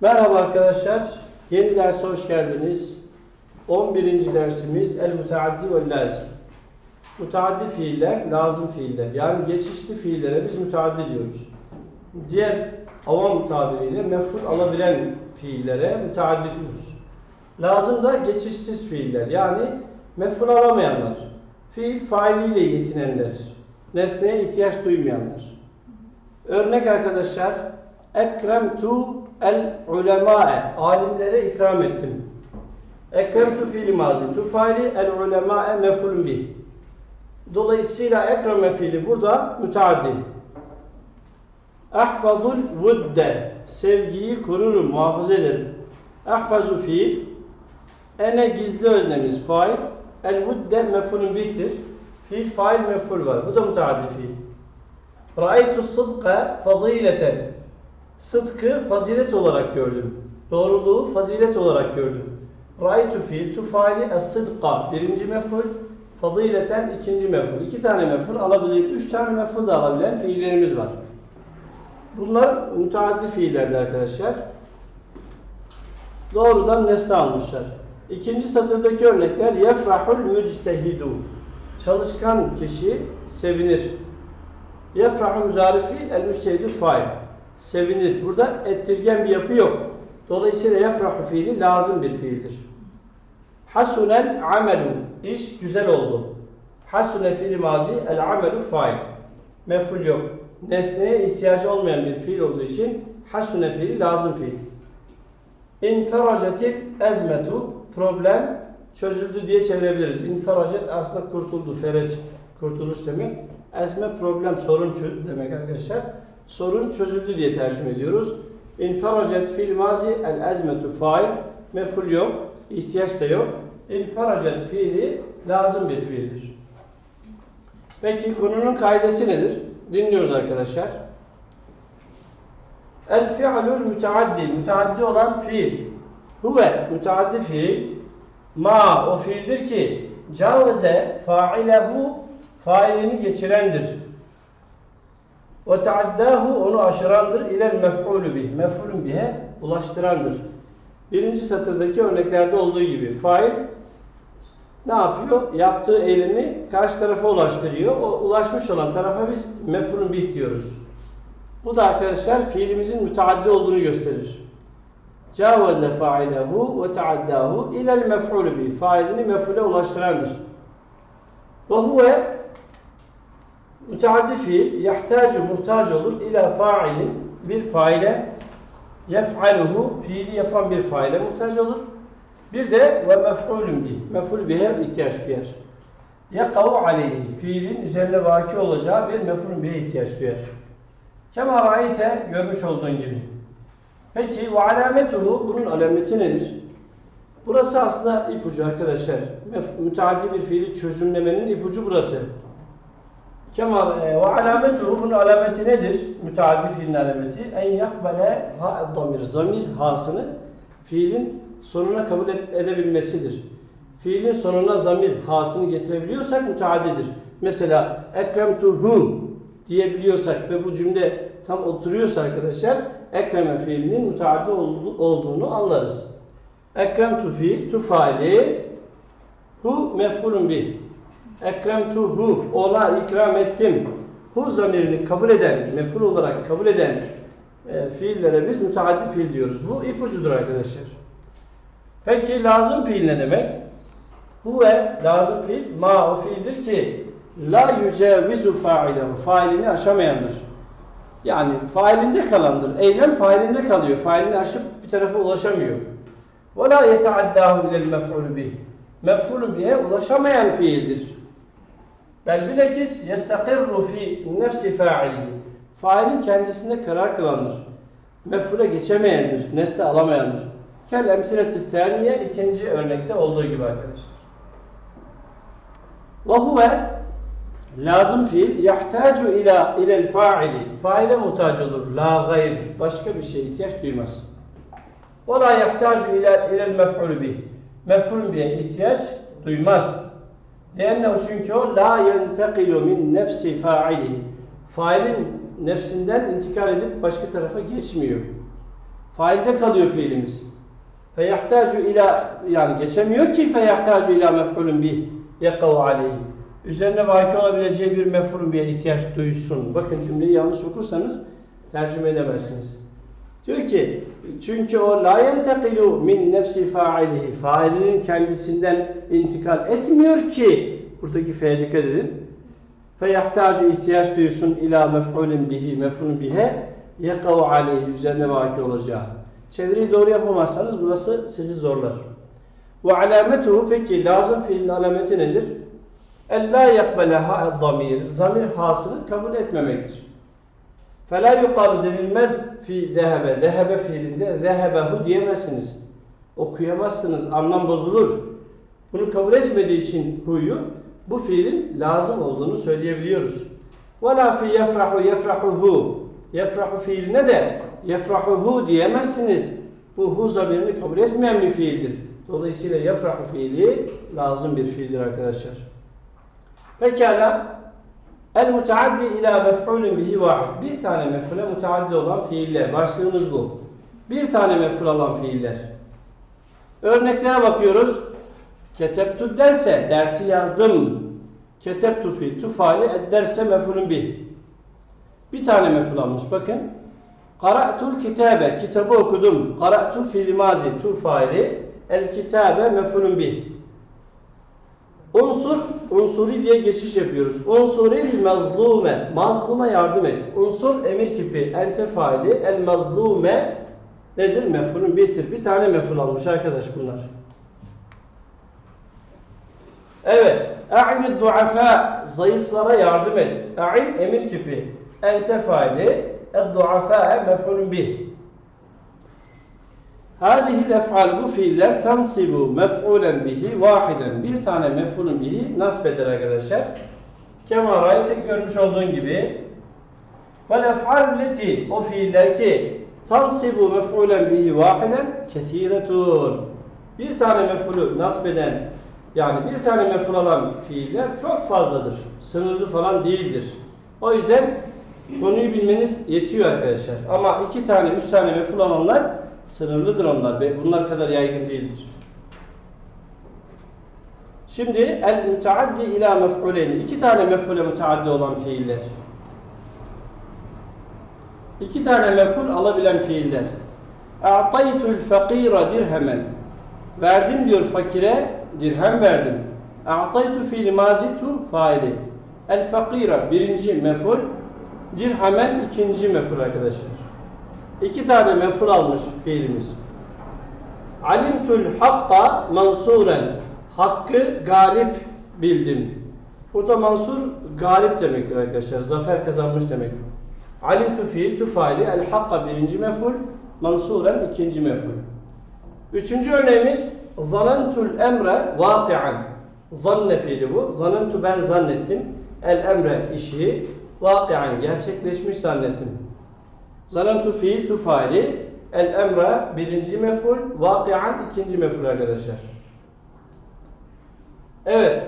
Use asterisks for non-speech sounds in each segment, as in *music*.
Merhaba arkadaşlar. Yeni derse hoş geldiniz. 11. dersimiz el müteaddi ve lazım. Müteaddi fiiller, lazım fiiller. Yani geçişli fiillere biz müteaddi diyoruz. Diğer avam tabiriyle mef'ul alabilen fiillere müteaddi diyoruz. Lazım da geçişsiz fiiller. Yani mef'ul alamayanlar. Fiil failiyle yetinenler. Nesneye ihtiyaç duymayanlar. Örnek arkadaşlar Ekremtu el ulema'e Alimlere ikram ettim. Ekremtu fiili mazi. Tu faili el ulema'e mefulun bih. Dolayısıyla ekreme fiili burada müteaddi. Ahfazul vudde. Sevgiyi korurum, muhafaza ederim. Ahfazu fiil. Ene gizli öznemiz fail. El vudde mefulun bihtir. Fiil fail meful var. Bu da müteaddi fiil. Ra'aytu sıdka fazileten. Sıdkı fazilet olarak gördüm. Doğruluğu fazilet olarak gördüm. Ra'aytu fiil tu faili es-sıdka birinci meful, fazileten ikinci meful. İki tane meful alabilir, üç tane meful da alabilen fiillerimiz var. Bunlar müteaddi fiillerdi arkadaşlar. Doğrudan nesne almışlar. İkinci satırdaki örnekler yefrahul müctehidu. Çalışkan kişi sevinir. Yefrahu müzari fiil, el müçtehidu fail. Sevinir. Burada ettirgen bir yapı yok. Dolayısıyla yefrahu fiili lazım bir fiildir. Hasunel amelu. İş güzel oldu. Hasune fiili mazi, el amelu fail. Meful yok. Nesneye ihtiyacı olmayan bir fiil olduğu için hasune fiili lazım fiil. İnferacetil ezmetu. Problem çözüldü diye çevirebiliriz. İnferacet aslında kurtuldu. Fereç kurtuluş demek. Ezme problem sorun demek arkadaşlar. Sorun çözüldü diye tercüme ediyoruz. İnferacet fil mazi el ezmetu fail. Meful yok. ihtiyaç da yok. İnferacet fiili lazım bir fiildir. Peki konunun kaidesi nedir? Dinliyoruz arkadaşlar. El fi'lul müteaddi. Müteaddi olan fiil. Huve müteaddi fiil. Ma o fiildir ki caveze fa'ilehu failini geçirendir. Ve taaddahu onu aşırandır. İlel mef'ulü bih. Mef'ulün bihe ulaştırandır. Birinci satırdaki örneklerde olduğu gibi fail ne yapıyor? Yaptığı eylemi karşı tarafa ulaştırıyor. O ulaşmış olan tarafa biz mef'ulün bih diyoruz. Bu da arkadaşlar fiilimizin müteaddi olduğunu gösterir. Cavaze fa'ilehu ve taaddahu ilel mef'ulü bih. Failini mef'ule ulaştırandır. Ve huve müteaddi fiil yahtacu muhtaç olur ila failin bir faile yef'aluhu fiili yapan bir faile muhtaç olur. Bir de ve mef'ulun bih. Mef'ul bihe ihtiyaç duyar. Yakavu aleyhi. Fiilin üzerine vaki olacağı bir mef'ulun bihe ihtiyaç duyar. Kema ra'ayte görmüş olduğun gibi. Peki ve alametuhu bunun alameti nedir? Burası aslında ipucu arkadaşlar. Müteaddi bir fiili çözümlemenin ipucu burası. Kema e, ve alametuhu bunun alameti nedir? Müteaddi fiilin alameti en yakbele ha damir zamir hasını fiilin sonuna kabul edebilmesidir. Fiilin sonuna zamir hasını getirebiliyorsak müteaddidir. Mesela ekremtuhu diyebiliyorsak ve bu cümle tam oturuyorsa arkadaşlar ekreme fiilinin müteaddi ol- olduğunu anlarız. Ekremtu fiil tu faili hu mef'ulun bih. Ekremtuhu ona ikram ettim. Hu zamirini kabul eden, mef'ul olarak kabul eden e, fiillere biz müteaddi fiil diyoruz. Bu ipucudur arkadaşlar. Peki lazım fiil ne demek? Huve lazım fiil ma o fiildir ki la yücevizu fa'ilehu failini aşamayandır. Yani failinde kalandır. Eylem failinde kalıyor. Failini aşıp bir tarafa ulaşamıyor. Ve la yeteaddahu ilel mef'ulü bih. Mef'ulü bihe ulaşamayan fiildir. Bel bilakis yestakirru fi nefsi fa'ilihi. Failin kendisinde karar kılandır. Mef'ule geçemeyendir. Nesne alamayandır. Kel emsileti thaniye ikinci örnekte olduğu gibi arkadaşlar. Ve huve lazım fiil yahtacu ila ilel fa'ili. Faile muhtaç olur. La gayr. Başka bir şeye ihtiyaç duymaz. Ve la yahtacu ila ilel mef'ul bih. Mef'ul bihe ihtiyaç duymaz. Liannehu çünkü o la yentekilu min nefsi fa'ilihi. Failin nefsinden intikal edip başka tarafa geçmiyor. Failde kalıyor fiilimiz. Feyahtacu ila yani geçemiyor ki feyahtacu ila mef'ulun bih yekav aleyhi. Üzerine vaki olabileceği bir mef'ulun bir ihtiyaç duysun. Bakın cümleyi yanlış okursanız tercüme edemezsiniz. Diyor ki çünkü o la yentekilu min nefsi failihi. Failinin kendisinden intikal etmiyor ki buradaki fe'ye dikkat edin. Feyahtacu ihtiyaç duysun ila mef'ulin bihi mef'ulun bihe yekav aleyhi üzerine vaki olacağı. Çeviriyi doğru yapamazsanız burası sizi zorlar. Ve alametuhu peki lazım fiilin alameti nedir? En la yakbeleha damir. Zamir hasını kabul etmemektir. Fela yukalu denilmez fi dehebe. Dehebe fiilinde zehebehu diyemezsiniz. Okuyamazsınız. Anlam bozulur. Bunu kabul etmediği için huyu bu fiilin lazım olduğunu söyleyebiliyoruz. Ve la fi yefrahu yefrahuhu. Yefrahu fiiline de yefrahuhu diyemezsiniz. Bu hu zamirini kabul etmeyen bir fiildir. Dolayısıyla yefrahu fiili lazım bir fiildir arkadaşlar. Pekala El muteaddi ila mef'ulün bihi vahid. Bir tane mef'ule muteaddi olan fiiller. Başlığımız bu. Bir tane mef'ul olan fiiller. Örneklere bakıyoruz. Ketebtu derse dersi yazdım. Ketebtu fiil tu faali ed derse mef'ulün bih. Bir tane mef'ul almış bakın. Qara'tul kitabe kitabı okudum. Qara'tu fiil mazi tu faili el kitabe mef'ulün bih. Unsur, unsuri diye geçiş yapıyoruz. Unsuril mazlume, mazluma yardım et. Unsur emir kipi, ente faili, el mazlume nedir? Mef'ulün bitir. Bir tane mef'ul almış arkadaş bunlar. Evet. A'inid duafa, zayıflara yardım et. A'in emir kipi, ente faili, el duafa mef'ulün bih. Hâzihi ef'al bu fiiller tansibu mef'ulen bihi vahiden. Bir tane mef'ulun bihi nasb eder arkadaşlar. Kema raytek görmüş olduğun gibi. Vel ef'al leti o fiiller ki tansibu mef'ulen bihi vahiden kesiretun. Bir tane mef'ulü nasb eden yani bir tane mef'ul alan fiiller çok fazladır. Sınırlı falan değildir. O yüzden konuyu bilmeniz yetiyor arkadaşlar. Ama iki tane, üç tane mef'ul alanlar Sınırlıdır onlar. Bunlar kadar yaygın değildir. Şimdi el müteaddi ila mef'uleyni. iki tane mef'ule müteaddi olan fiiller. İki tane mef'ul alabilen fiiller. A'taytul fakira dirhemen. Verdim diyor fakire, dirhem verdim. A'taytu fiil mazitu faili. El fakira birinci mef'ul, dirhemen ikinci mef'ul arkadaşlar. İki tane mef'ul almış fiilimiz. Alimtul hakka mansuren. Hakkı galip bildim. Burada mansur galip demektir arkadaşlar. Zafer kazanmış demek. Alimtu fiil tu faili. El hakka birinci mef'ul. Mansuren ikinci mef'ul. Üçüncü örneğimiz zanentul emre vakian. Zanne fiili bu. Zanentu ben zannettim. El emre işi vakian gerçekleşmiş zannettim. Zanentu fiil tu faili. El emre birinci mef'ul. Vakian ikinci mef'ul arkadaşlar. Evet.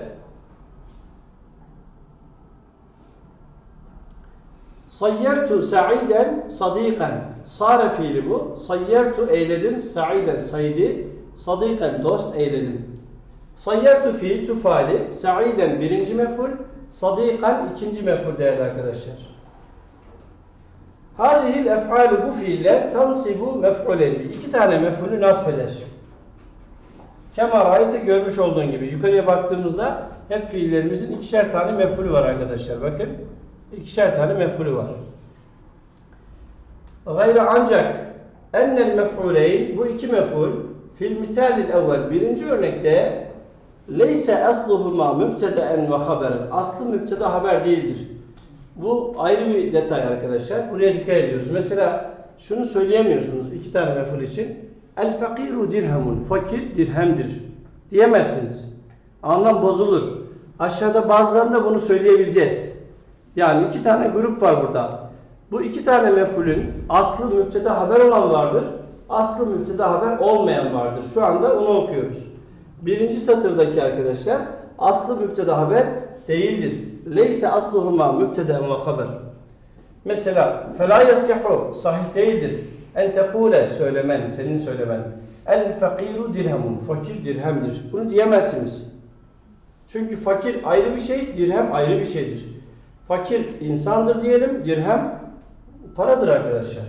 Sayyertu sa'iden sadikan. Sare fiili bu. Sayyertu eyledim. Sa'iden saydi. Sadikan dost eyledim. Sayyertu fiil tu faali. Sa'iden birinci mef'ul. Sadikan ikinci mef'ul değerli arkadaşlar. Hadihil ef'alu bu fiiller tansibu mef'uleyni. İki tane mef'ulü nasb eder. Kema rayete görmüş olduğun gibi yukarıya baktığımızda hep fiillerimizin ikişer tane mef'ulü var arkadaşlar. Bakın ikişer tane mef'ulü var. Gayrı ancak ennel mef'uleyn bu iki mef'ul fil misalil evvel birinci örnekte leyse asluhuma mübteden ve haberen aslı mübteda haber değildir. Bu ayrı bir detay arkadaşlar. Buraya dikkat ediyoruz. Mesela şunu söyleyemiyorsunuz iki tane mef'ul için. El fakiru dirhemun. Fakir dirhemdir. Diyemezsiniz. Anlam bozulur. Aşağıda bazılarında bunu söyleyebileceğiz. Yani iki tane grup var burada. Bu iki tane mef'ulün aslı müpteda haber olan vardır. Aslı müpteda haber olmayan vardır. Şu anda onu okuyoruz. Birinci satırdaki arkadaşlar aslı müpteda haber değildir. Leyse asluhuma müpteda ve haber. Mesela fela yasihu sahih değildir. En tekule söylemen, senin söylemen. El fakiru dirhemun. Fakir dirhemdir. Bunu diyemezsiniz. Çünkü fakir ayrı bir şey, dirhem ayrı bir şeydir. Fakir insandır diyelim, dirhem paradır arkadaşlar.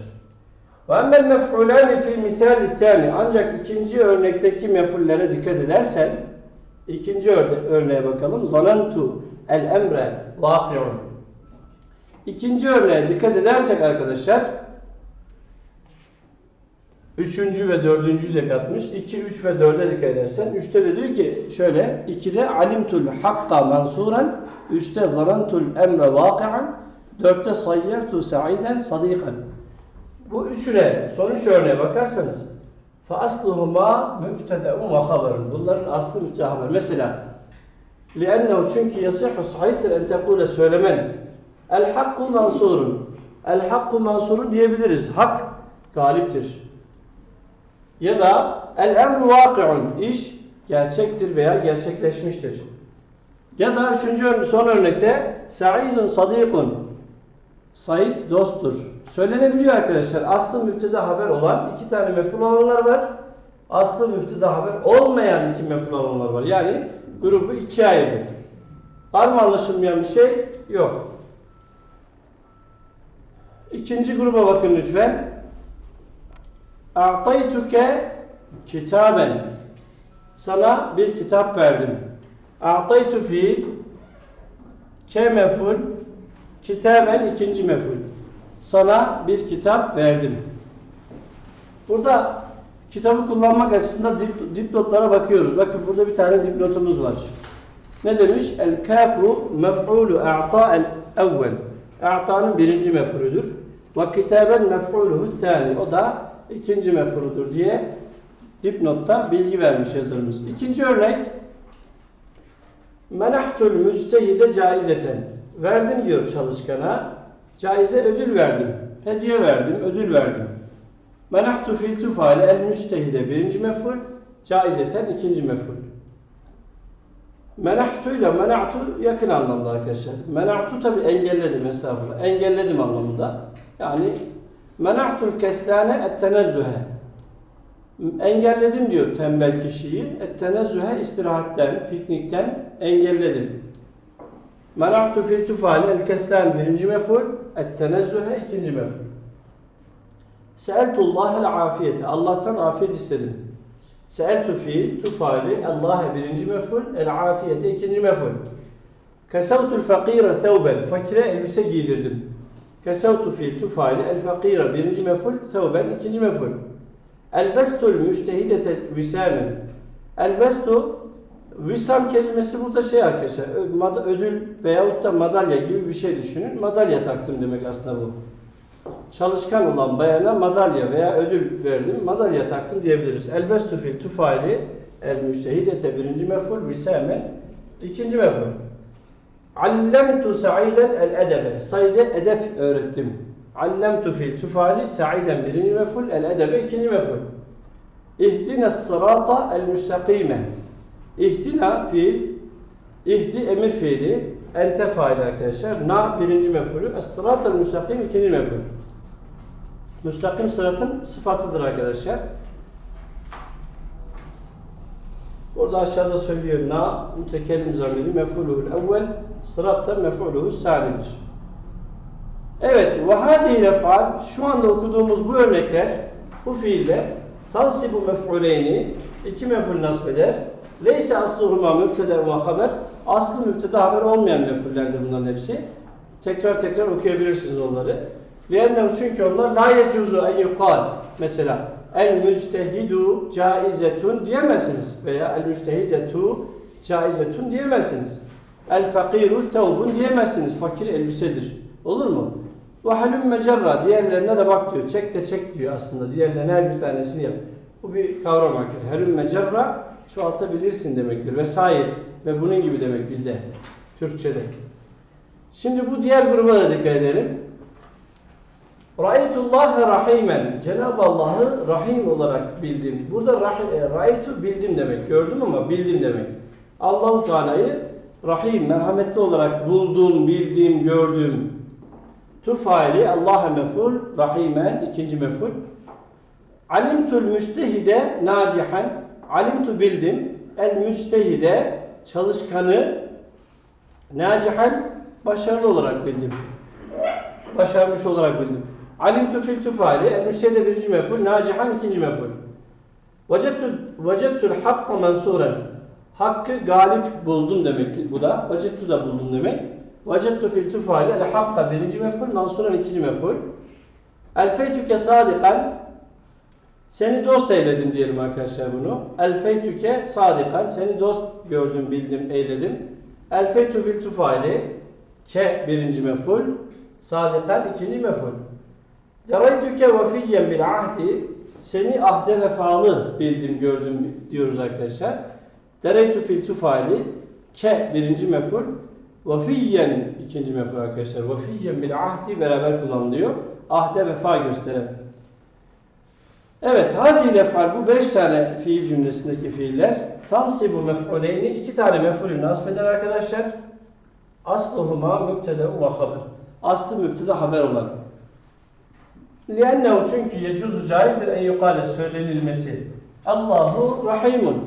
Ve emmel mef'ulani fil thani. Ancak ikinci örnekteki mefullere dikkat edersen, ikinci örne örneğe bakalım. Zanantu el emre vaki'un. İkinci örneğe dikkat edersek arkadaşlar, üçüncü ve dördüncüyü de katmış. İki, üç ve dörde dikkat edersen, üçte de diyor ki şöyle, ikide alimtul hakka mansuran, üçte zanantul emre vaki'an, dörtte sayyertu sa'iden sadikan. Bu üçüne, son üç örneğe bakarsanız فَأَصْلُهُمَا مُبْتَدَعٌ وَخَبَرٌ Bunların aslı mübteda haber. Mesela لِأَنَّهُ çünkü yasihhu sahihtir en tekule söylemen El hakku mansurun El hakku mansurun diyebiliriz. Hak galiptir. Ya da el emru vaki'un iş gerçektir veya gerçekleşmiştir. Ya da üçüncü ör- son örnekte Sa'idun sadikun Said dosttur. Söylenebiliyor arkadaşlar. Aslı müpteda haber olan iki tane meful olanlar var. Aslı müpteda haber olmayan iki meful olanlar var. Yani grubu ikiye ayırdık. Var mı anlaşılmayan bir şey? Yok. İkinci gruba bakın lütfen. A'taytuke kitaben. Sana bir kitap verdim. A'taytu fiil ke meful kitaben ikinci meful. Sana bir kitap verdim. Burada kitabı kullanmak açısından dip, dipnotlara bakıyoruz. Bakın burada bir tane dipnotumuz var. Ne demiş? El kafu mef'ulu a'ta el evvel. A'ta'nın birinci mef'uludur. Ve kitaben mef'uluhu thani. O da ikinci mef'uludur diye dipnotta bilgi vermiş yazarımız. İkinci örnek Menahtul müstehide caizeten. Verdim diyor çalışkana. Caize ödül verdim. Hediye verdim, ödül verdim. Menahtu fil tufale el müstehide birinci mef'ul. Caizeten ikinci mef'ul. Menahtu ile menahtu yakın anlamda arkadaşlar. Menahtu tabi engelledim estağfurullah. Engelledim anlamında. Yani menahtul keslane et tenezzühe. Engelledim diyor tembel kişiyi. Et tenezzühe istirahatten, piknikten engelledim. Menahtu fil tufale el keslan birinci mef'ul. Et tenezzühe ikinci mef'ul. Seeltullahel afiyete. Allah'tan afiyet istedim. Seeltu fiil, tufali, Allah'a birinci mef'ul, el afiyete ikinci mef'ul. Kesevtul fakire thevben. Fakire elbise giydirdim. Kesevtu fiil, tufali, el fakire birinci mef'ul, thevben ikinci mef'ul. Elbestul müştehidete visamen. Elbestu Visam kelimesi burada şey arkadaşlar, ödül veyahut da madalya gibi bir şey düşünün. Madalya taktım demek aslında bu. Çalışkan olan bayana madalya veya ödül verdim, madalya taktım diyebiliriz. Elbestu fil tufali el müştehidete birinci mef'ul, visamen ikinci mef'ul. Allemtu sa'iden el edebe. Said'e edep öğrettim. Allemtu fil tufali sa'iden birinci mef'ul, el edebe ikinci mef'ul. İhdine sırata el müstakime. İhtina fiil, ihdi emir fiili, ente faili arkadaşlar. Na birinci mef'ulü, es-sıratel müstakim ikinci mef'ul. Müstakim sıratın sıfatıdır arkadaşlar. Burada aşağıda söylüyor na mütekellim zamiri mef'uluhul evvel sırat da mef'uluhul sanidir. Evet ve hadihi efal şu anda okuduğumuz bu örnekler bu fiiller tansibu mef'uleyni iki mef'ul nasb eder. Leyse asluhuma mübteda ve haber aslı mübteda haber olmayan mef'ullerdir bunların hepsi. Tekrar tekrar okuyabilirsiniz onları. Liannehu çünkü onlar la yecuzu en yukal. Mesela el müctehidu caizetun diyemezsiniz. Veya el müctehidetu caizetun diyemezsiniz. El fakiru thevbun diyemezsiniz. Fakir elbisedir. Olur mu? Ve halüm mecerra diğerlerine de bak diyor. Çek de çek diyor aslında. Diğerlerine her bir tanesini yap. Bu bir kavram arkadaşlar. Halüm mecerra çoğaltabilirsin demektir. Vesaire ve bunun gibi demek bizde. Türkçede. Şimdi bu diğer gruba da dikkat edelim. Ra'aytullâhe rahimen. Cenab-ı Allah'ı rahim olarak bildim. Burada rahi- e, ra'aytu bildim demek. Gördüm ama bildim demek. Allahu Teala'yı rahim, merhametli olarak buldum, bildim, gördüm. Tu faili Allah'a meful, rahimen ikinci meful. Alimtul müçtehide nacihan. Alimtu bildim. El müçtehide çalışkanı nacihan başarılı olarak bildim. Başarmış olarak bildim. Alimtu fil tufali. El müçtehide birinci meful. Nacihan ikinci meful. Vecettu vecettul hakka mansuren. Hakkı galip buldum demek bu da. Vecettu da buldum demek. Vecettu fil tufali. El hakka birinci meful. Mansuren ikinci meful. Elfeytüke sadikan seni dost eyledim diyelim arkadaşlar bunu. Elfeytüke sadikan seni dost gördüm, bildim, eyledim. Elfeytü fil tufali ke birinci meful. Sadikan ikinci meful. Deraytüke vefiyyen bil ahdi seni ahde vefalı bildim, gördüm diyoruz arkadaşlar. Dereytü fil tufali ke birinci meful. Vefiyyen ikinci meful arkadaşlar. Vefiyyen bil ahdi beraber kullanılıyor. Ahde vefa gösteren. Evet, hadi lefal bu beş tane fiil cümlesindeki fiiller tansibu mef'uleyni iki tane mef'ulü nasip eder arkadaşlar. Asluhuma mübtede ve haber. Aslı mübtede haber olan. Liennehu çünkü yecuzu caizdir en yukale söylenilmesi. Allahu rahimun.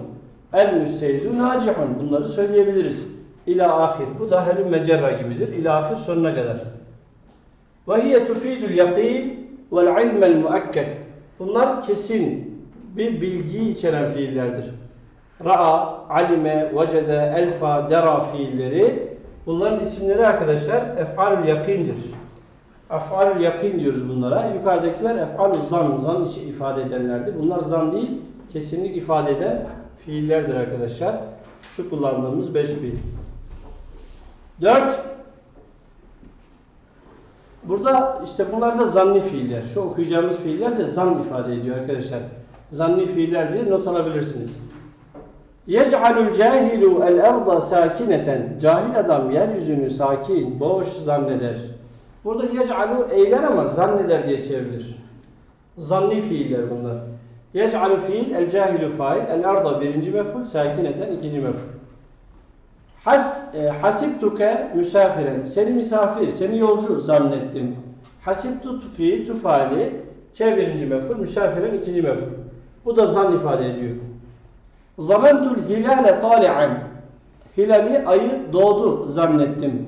El müsteydu nacihun. Bunları söyleyebiliriz. İla ahir. Bu da helüm mecerra gibidir. İla ahir sonuna kadar. Ve hiye tufidul yakin vel ilmel muakket. Bunlar kesin bir bilgiyi içeren fiillerdir. Ra'a, alime, vecede, elfa, dera fiilleri bunların isimleri arkadaşlar ef'alül yakindir. Ef'alül yakin diyoruz bunlara. Yukarıdakiler ef'alü zan, zan işi ifade edenlerdir. Bunlar zan değil, kesinlik ifade eden fiillerdir arkadaşlar. Şu kullandığımız beş fiil. Dört, Burada işte bunlar da zanni fiiller. Şu okuyacağımız fiiller de zan ifade ediyor arkadaşlar. Zanni fiiller diye not alabilirsiniz. Cahilu el erda sakineten. Cahil adam yeryüzünü sakin, boş zanneder. Burada yec'alu eyler ama zanneder diye çevrilir. Zanni fiiller bunlar. Yec'alu fiil el cahilu fail, el erda birinci meful, sakineten ikinci meful. Has, hasibtuke misafiren. Seni misafir, seni yolcu zannettim. Hasibtu fiil tufali. Ke birinci meful, misafiren ikinci meful. Bu da zan ifade ediyor. Zamentul hilale tali'an. Hilali ayı doğdu zannettim.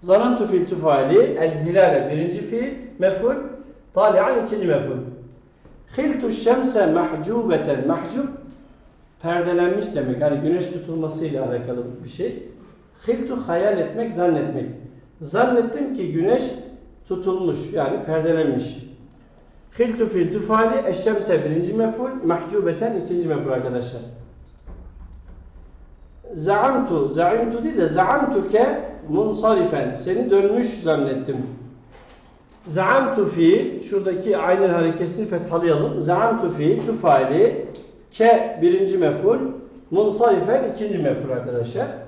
Zanentu fiil tufali. El hilale birinci fiil, meful. Tali'an ikinci meful. Hiltu şemse mahcubeten. Mahcub perdelenmiş demek. Yani güneş tutulmasıyla alakalı bir şey. Hiltu hayal etmek, zannetmek. Zannettim ki güneş tutulmuş yani perdelenmiş. Hiltu fil tufali eşşemse birinci meful, mahcubeten ikinci meful arkadaşlar. Zaamtu, zaimtu değil de zaamtuke munsarifen. Seni dönmüş zannettim. Zaamtu fi, şuradaki aynen harekesini fethalayalım. Zaamtu fi, tufali, ke birinci meful, munsarifen ikinci meful arkadaşlar.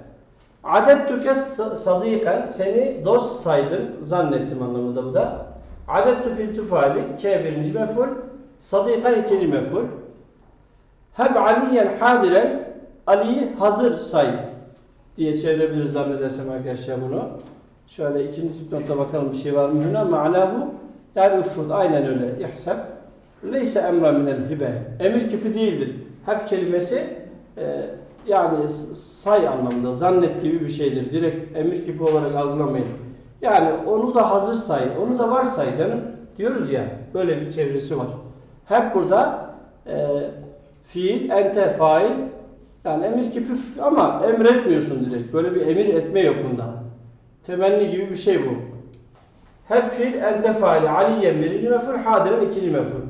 Adettuke sadiqen seni dost saydım zannettim anlamında bu da. Adettu fil tufali ke birinci meful, sadiqen ikinci meful. Heb aliyen hadiren Ali'yi hazır say diye çevirebiliriz zannedersem arkadaşlar bunu. Şöyle ikinci notta bakalım bir şey var mı? Hüna ma'nahu yani ufrud aynen öyle ihsab. Leyse emra minel hibe. Emir kipi değildir. Hep kelimesi e, yani say anlamında, zannet gibi bir şeydir. Direkt emir kipi olarak algılamayın. Yani onu da hazır say, onu da var say canım. Diyoruz ya, böyle bir çevresi var. Hep burada e, fiil, ente, fail, yani emir kipi ama emretmiyorsun direkt. Böyle bir emir etme yok bunda. Temenni gibi bir şey bu. Hep fiil, ente, faili, aliyen birinci meful, hadiren ikinci meful.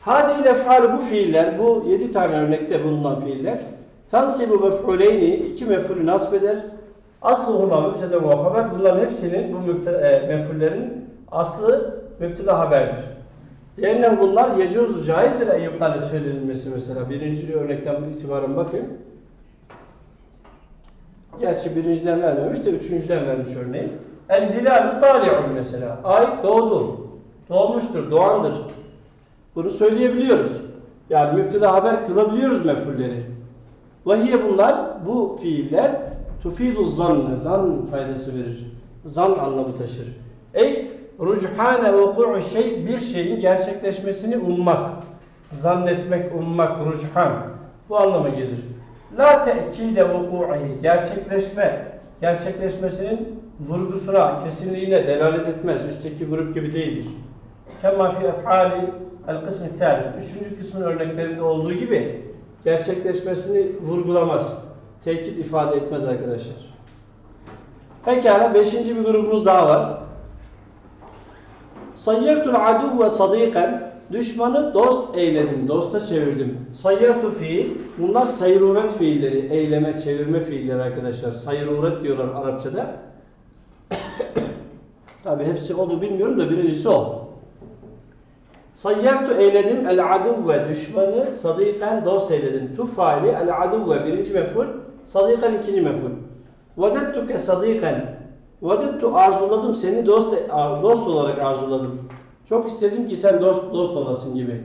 Hadi efal bu fiiller, bu yedi tane örnekte bulunan fiiller tansibu mef'uleyni iki mef'ulü nasb eder. Asluhuma mübtede ve haber. Bunların hepsinin bu mübtede, mef'ullerin aslı mübtede haberdir. Yani bunlar yecuzu caizdir en yukarı söylenilmesi mesela. Birinci örnekten itibaren bakın. Gerçi birinciden vermemiş de üçüncüden vermiş örneğin. El hilalu tali'un mesela. Ay doğdu. Doğmuştur, doğandır. Bunu söyleyebiliyoruz. Yani müfteda haber kılabiliyoruz mefulleri. Vahiye bunlar, bu fiiller tufidu zanne, zan faydası verir. Zan anlamı taşır. Ey Ruchane vuku'u şey bir şeyin gerçekleşmesini ummak, zannetmek, ummak, ruchhan. Bu anlama gelir. La te'kide vuku'ihi gerçekleşme, gerçekleşmesinin vurgusuna, kesinliğine delalet etmez. Üstteki grup gibi değildir. Kema fi ef'ali el kısmı thalith. Üçüncü kısmın örneklerinde olduğu gibi gerçekleşmesini vurgulamaz. Tekit ifade etmez arkadaşlar. Pekala beşinci bir grubumuz daha var. Sayyertul adu ve sadiqen düşmanı dost eyledim, dosta çevirdim. Sayyertu fiil, bunlar sayruret fiilleri, eyleme, çevirme fiilleri arkadaşlar. Sayruret diyorlar Arapçada. *coughs* Tabi hepsi o mu bilmiyorum da birincisi o. Sayyertu eyledim el aduvve düşmanı sadiqen dost eyledim. Tu faili el aduvve birinci meful, sadiqen ikinci meful. Vedettuke sadiqen Vedettu arzuladım seni dost, dost olarak arzuladım. Çok istedim ki sen dost, dost olasın gibi.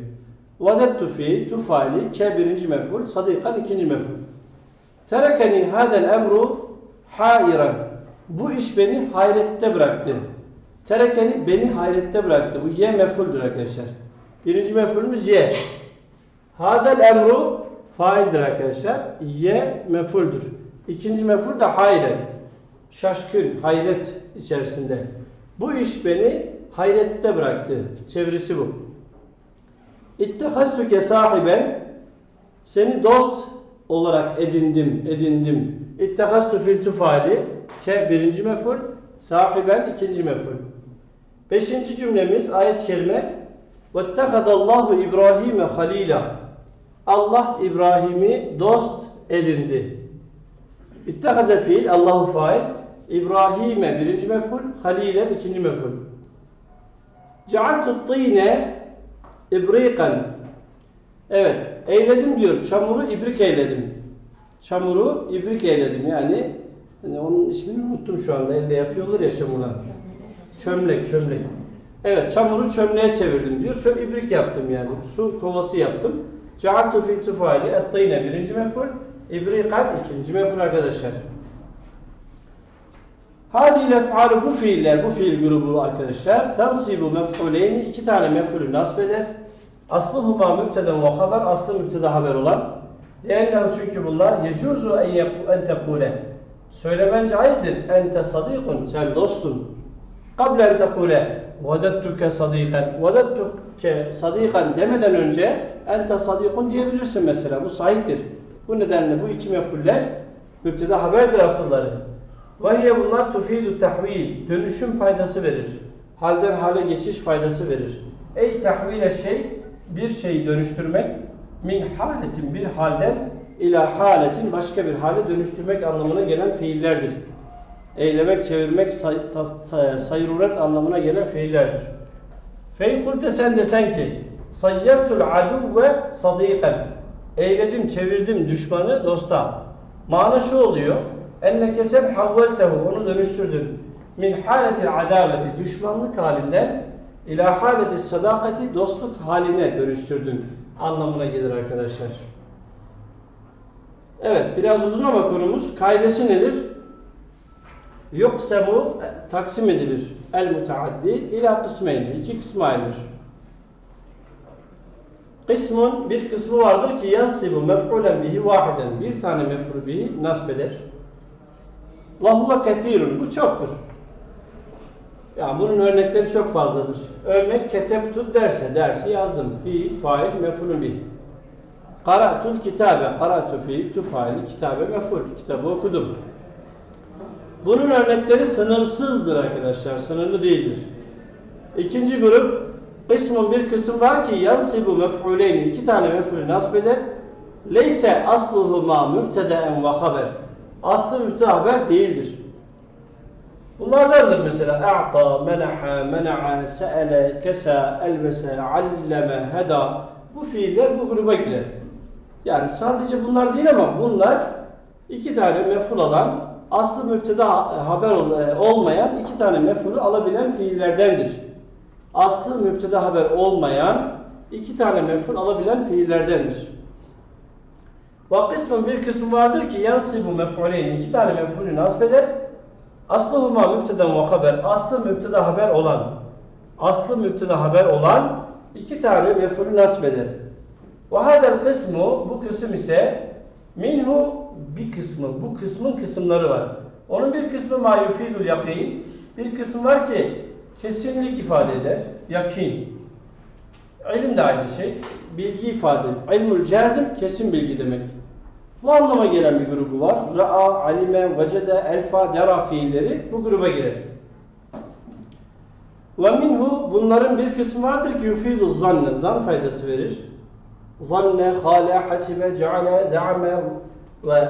Vedettu fi tu faili ke birinci meful, sadiqen ikinci meful. Terekeni hadel emru hairan. Bu iş beni hayrette bıraktı. Terekeni beni hayrette bıraktı. Bu ye mefuldür arkadaşlar. Birinci mefulümüz ye. Hadel emru faildir arkadaşlar. Ye mefuldür. İkinci meful da hayren. Şaşkın, hayret içerisinde. Bu iş beni hayrette bıraktı. Çevirisi bu. İttehastuke sahiben seni dost olarak edindim, edindim. İttehastu fil tufali ke birinci meful, sahiben ikinci meful. Beşinci cümlemiz ayet-i kerime وَاتَّخَذَ اللّٰهُ İbrahim'e halila Allah İbrahim'i dost edindi. İttehaze fiil, Allahu fail. İbrahim'e birinci meful, halilen ikinci meful. Cealtu tîne ibrikan. Evet, eyledim diyor. Çamuru ibrik eyledim. Çamuru ibrik eyledim. Yani, yani onun ismini unuttum şu anda. Elde yapıyorlar ya çamura. Çömlek, çömlek. Evet, çamuru çömleğe çevirdim diyor. Şöyle ibrik yaptım yani. Su kovası yaptım. Cealtu fil tufali et-tîne birinci meful. İbrikan ikinci meful arkadaşlar. Hadi lef'alu bu fiiller, bu fiil grubu arkadaşlar. Tansibu mef'uleyni iki tane mef'ulü nasb eder. Aslıhuma mübteden ve haber, aslı mübteda haber olan. Diğerler çünkü bunlar yecuzu en, tekule. Söylemen caizdir. Ente sadikun, sen dostsun. Kable en tekule vedettuke sadikan. Vedettuke sadikan demeden önce ente sadikun diyebilirsin mesela. Bu sahiptir. Bu nedenle bu iki mefuller mübteda haberdir asılları. Vahiye bunlar tufidu tahvil, dönüşüm faydası verir. Halden hale geçiş faydası verir. Ey tahvile şey, bir şeyi dönüştürmek, min haletin bir halden ila haletin başka bir hale dönüştürmek anlamına gelen fiillerdir. Eylemek, çevirmek, say, ta, sayruret anlamına gelen fiillerdir. Fein kulte sen desen ki, sayyertul aduvve sadiqen. Eyledim, çevirdim düşmanı dosta. Mana şu oluyor. Enneke sen havveltehu onu dönüştürdün. Min haletil adaveti düşmanlık halinden ila haleti sadakati dostluk haline dönüştürdün anlamına gelir arkadaşlar. Evet biraz uzun ama konumuz kaidesi nedir? Yuksemu taksim edilir. El muteaddi ila kısmeyni. iki kısma ayrılır. Kısmın bir kısmı vardır ki yansibu mef'ulen bihi vahiden. Bir tane mef'ul bihi nasb eder. Vahuve ketirun. Bu çoktur. Yani bunun örnekleri çok fazladır. Örnek ketebtu derse, dersi yazdım. Fiil, fail, mef'ulun bih. Qara'tul kitabe, qara'tu fiil, tu faili, kitabe, mef'ul. Kitabı okudum. Bunun örnekleri sınırsızdır arkadaşlar. Sınırlı değildir. İkinci grup, kısmın bir kısım var ki yansibu mef'uleyn. iki tane mef'ulü nasb eder. Leyse asluhuma mübteden ve haber. Aslı mübteda haber değildir. Bunlardandır mesela a'ta, menaha, mena'a, se'ele, kesa, elbese, alleme, heda. Bu fiiller bu gruba girer. Yani sadece bunlar değil ama bunlar iki tane mef'ul alan, aslı mübteda haber olmayan iki tane mef'ulü alabilen fiillerdendir. Aslı mübteda haber olmayan iki tane mef'ul alabilen fiillerdendir. Ve kısmın bir kısmı vardır ki yansibu mef'uleyn iki tane mef'ulü nasb eder. Aslıhuma mübteden ve haber. Aslı mübteda haber olan. aslı müpteda haber olan iki tane mef'ulü nasbeder. Ve hadel kısmu bu kısım ise minhu bir kısmı bu kısmın kısımları var. Onun bir kısmı ma yufidul yakin bir kısmı var ki kesinlik ifade eder. Yakin. İlim de aynı şey. Bilgi ifade eder. İlmül cazim kesin bilgi demek. Bu anlama gelen bir grubu var. Ra'a, alime, vecede, elfa, dera fiilleri bu gruba girer. Ve minhu bunların bir kısmı vardır ki yufidu zanne, zan faydası verir. Zanne, hale, hasibe, ceale, zaame ve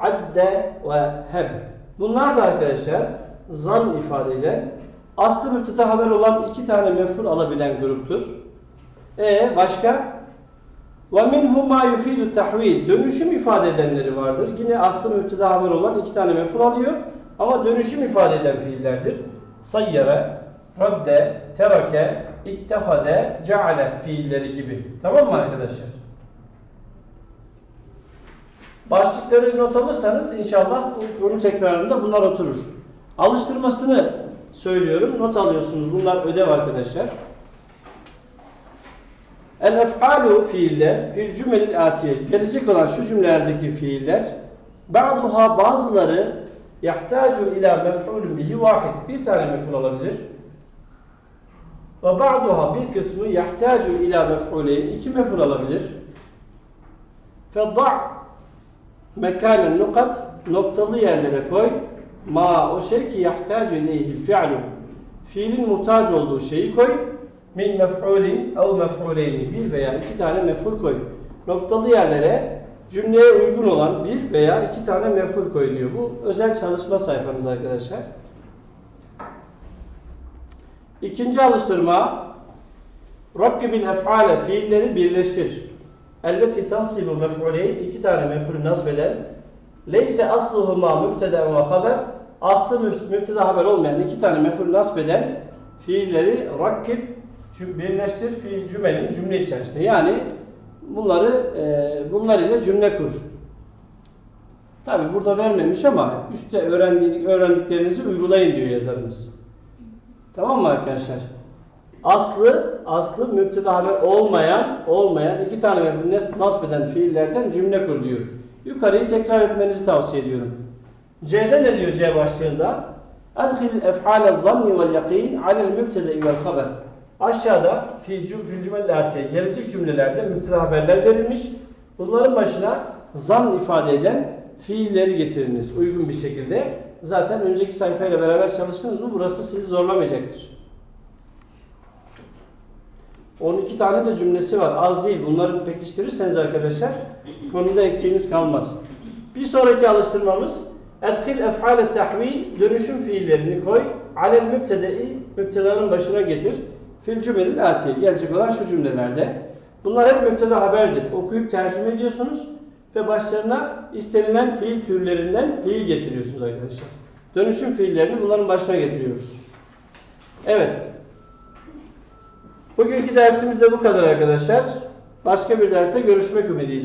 adde ve heb. Bunlar da arkadaşlar zan ifadeyle aslı müpteda haber olan iki tane mefhul alabilen gruptur. E başka? Ve minhum ma yufidu tahvil. Dönüşüm ifade edenleri vardır. Yine aslı müpteda haber olan iki tane mefhul alıyor. Ama dönüşüm ifade eden fiillerdir. Sayyara, radde, terake, ittehade, ceale fiilleri gibi. Tamam mı arkadaşlar? Başlıkları not alırsanız inşallah konu tekrarında bunlar oturur. Alıştırmasını söylüyorum. Not alıyorsunuz. Bunlar ödev arkadaşlar. El ef'alu fiiller fil cümelil atiye gelecek olan şu cümlelerdeki fiiller ba'duha bazıları yahtacu ila mef'ulun bihi vahid bir tane mef'ul olabilir ve ba'duha bir kısmı yahtacu ila mef'uleyn iki mef'ul olabilir fedda' mekanen nukat noktalı yerlere koy ma o şey ki yahtacu ileyhi fi'lu fiilin muhtaç olduğu şeyi koy min mef'ulin ev mef'uleyni bir veya iki tane mef'ul koy. Noktalı yerlere cümleye uygun olan bir veya iki tane mef'ul koy diyor. Bu özel çalışma sayfamız arkadaşlar. İkinci alıştırma Rakkibil ef'ale fiilleri birleştir. Elleti tansibu mef'uleyn iki tane mef'ul nasbeden leyse asluhuma mübteden ve haber aslı mübteda haber olmayan iki tane mef'ul nasbeden fiilleri rakkib birleştir fiil cümelin cümle içerisinde. Yani bunları e, bunlar ile cümle kur. Tabi burada vermemiş ama üstte öğrendik, öğrendiklerinizi uygulayın diyor yazarımız. Tamam mı arkadaşlar? Aslı, aslı müpteda haber olmayan, olmayan iki tane mef'ul nasb eden fiillerden cümle kur diyor. Yukarıyı tekrar etmenizi tavsiye ediyorum. C'de ne diyor C başlığında? Adhil ef'ale zanni vel yakin alel mübtede vel haber. Aşağıda fiil cüm fiil cümlelatiye gelecek cümlelerde müpteda haberler verilmiş. Bunların başına zan ifade eden fiilleri getiriniz uygun bir şekilde. Zaten önceki sayfayla beraber çalıştınız mı burası sizi zorlamayacaktır. 12 tane de cümlesi var. Az değil. Bunları pekiştirirseniz arkadaşlar konuda eksiğiniz kalmaz. Bir sonraki alıştırmamız Edhil ef'ale tahvil dönüşüm fiillerini koy. Alel mübtede'i mübtedanın başına getir. Fil cümelil atiye gelecek olan şu cümlelerde. Bunlar hep mübteda haberdir. Okuyup tercüme ediyorsunuz ve başlarına istenilen fiil türlerinden fiil getiriyorsunuz arkadaşlar. Dönüşüm fiillerini bunların başına getiriyoruz. Evet. Bugünkü dersimiz de bu kadar arkadaşlar. Başka bir derste görüşmek ümidiyle.